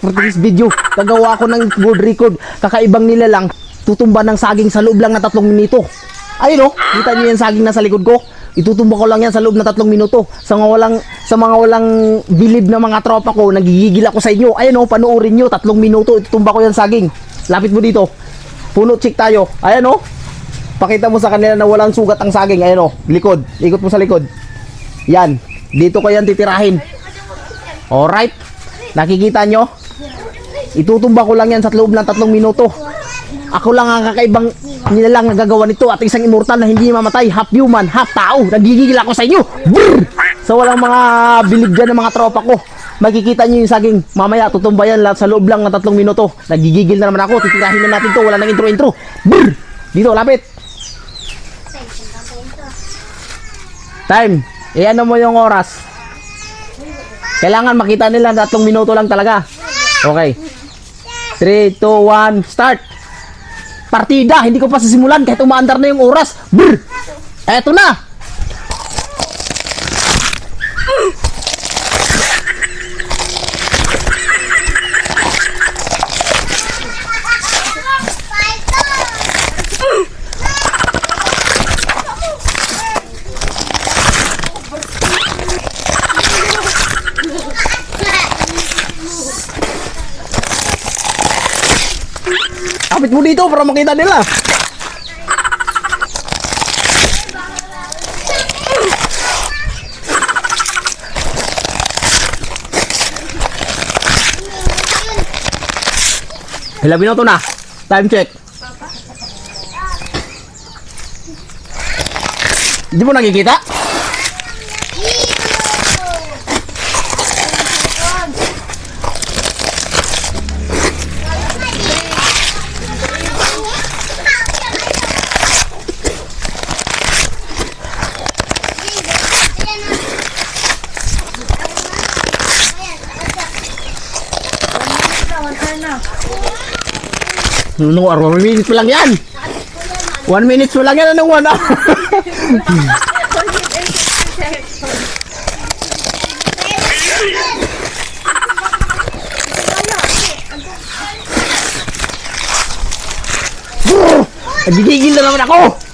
For this video, gagawa ko ng world record. Kakaibang nila lang, tutumba ng saging sa loob lang na tatlong minuto. Ayun oh, kita niyo yung saging na sa likod ko? Itutumba ko lang yan sa loob na tatlong minuto. Sa mga walang, sa mga walang bilib na mga tropa ko, nagigigil ako sa inyo. Ayun oh, panoorin nyo, tatlong minuto, itutumba ko yan saging. Lapit mo dito. Puno chick tayo. Ayan oh. Pakita mo sa kanila na walang sugat ang saging. Ayan oh, likod. Ikot mo sa likod. Yan. Dito ko yan titirahin. Alright. Nakikita nyo? Itutumba ko lang yan sa loob ng tatlong minuto. Ako lang ang kakaibang nilalang nagagawa nito at isang immortal na hindi mamatay. Half human, half tao. Nagigigil ako sa inyo. Brrr! Sa walang mga bilib dyan ng mga tropa ko. Makikita nyo yung saging. Mamaya, tutumba yan lahat sa loob lang ng tatlong minuto. Nagigigil na naman ako. Titirahin na natin to. Wala nang intro-intro. Brrr! Dito, lapit. Time. E ano mo yung oras? Kailangan makita nila tatlong minuto lang talaga. Okay. 3, 2, 1, start! Partida! Hindi ko pa sisimulan kahit umaandar na yung oras. Brr! Eto na! Kapit mo dito para makita nila. Ilang minuto na? Time check. Hindi mo nakikita? No, one minute pa lang yan. One minute pa lang yan. Anong one hour? Nagigigil na naman ako.